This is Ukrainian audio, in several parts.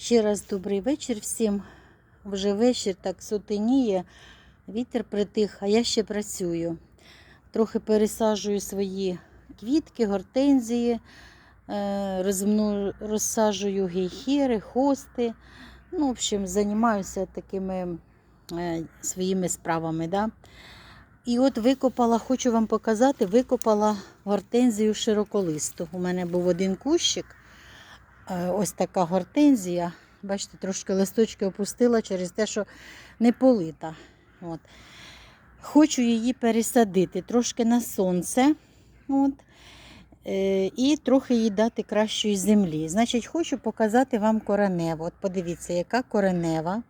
Ще раз добрий вечір всім. Вже вечір так сутеніє, вітер притих, а я ще працюю. Трохи пересаджую свої квітки, гортензії, е, розсаджую гейхери, хости. Ну, в общем, займаюся такими е, своїми справами. Да? І от викопала, хочу вам показати, викопала гортензію широколисту. У мене був один кущик. Е, Ось така гортензія. Бачите, трошки листочки опустила через те, що не полита. От. Хочу її пересадити трошки на сонце. От. Е, І трохи їй дати кращої землі. Значить, хочу показати вам кореневу. От подивіться, яка коренева.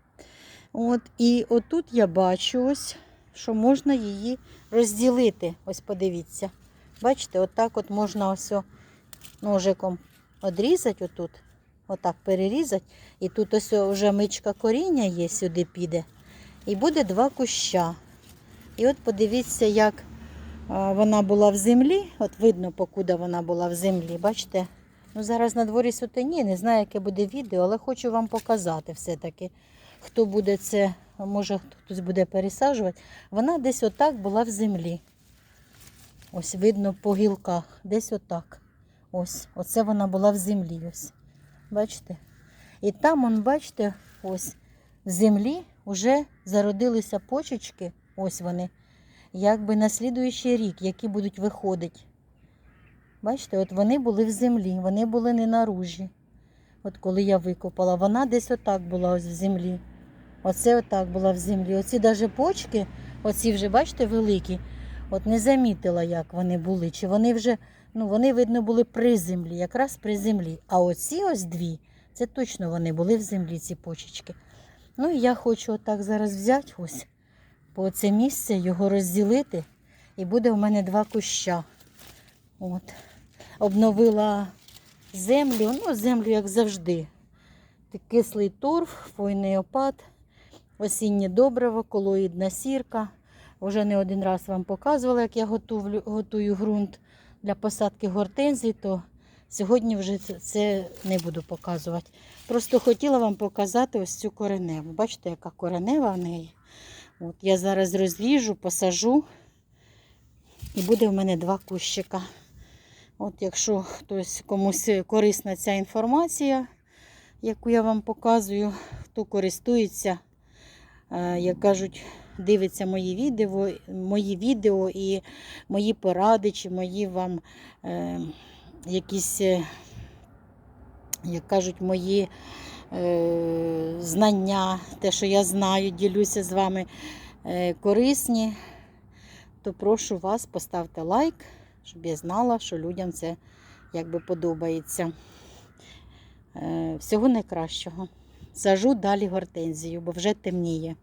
От. І отут я бачу, ось, що можна її розділити. Ось подивіться. Бачите, отак от можна ось ножиком одрізати отут, отак перерізати. І тут ось вже мичка коріння є, сюди піде. І буде два куща. І от подивіться, як вона була в землі. От видно, покуди вона була в землі. Бачите? Ну, зараз на дворі сутені, не знаю, яке буде відео, але хочу вам показати все-таки. Хто буде це, може хтось буде пересаджувати. Вона десь отак була в землі. Ось видно по гілках, десь отак. Ось, оце вона була в землі. Ось. Бачите? І там, он, бачите, ось в землі вже зародилися почечки, ось вони, якби на слідуючий рік, які будуть виходити. Бачите, от вони були в землі, вони були не наружі. От коли я викопала, вона десь отак була ось в землі. Оце отак була в землі. Оці навіть почки, оці вже, бачите, великі. От не замітила, як вони були. Чи вони вже, ну вони, видно, були при землі, якраз при землі. А оці ось дві, це точно вони були в землі, ці почечки. Ну і я хочу отак зараз взяти ось по це місце, його розділити. І буде в мене два куща. От. Обновила землю, ну, землю, як завжди. Кислий торф, хвойний опад, осіннє добриво, колоїдна сірка. Вже не один раз вам показувала, як я готую, готую ґрунт для посадки гортензій, то сьогодні вже це, не буду показувати. Просто хотіла вам показати ось цю кореневу. Бачите, яка коренева в неї. От, я зараз розріжу, посажу, і буде в мене два кущика. От, якщо хтось комусь корисна ця інформація, яку я вам показую, хто користується, е, як кажуть, дивиться мої відео, мої відео і мої поради, чи мої вам е, якісь, е, як кажуть, мої е, знання, те, що я знаю, ділюся з вами е, корисні, то прошу вас поставте лайк, щоб я знала, що людям це якби подобається. Е, всього найкращого. Сажу далі гортензію, бо вже темніє.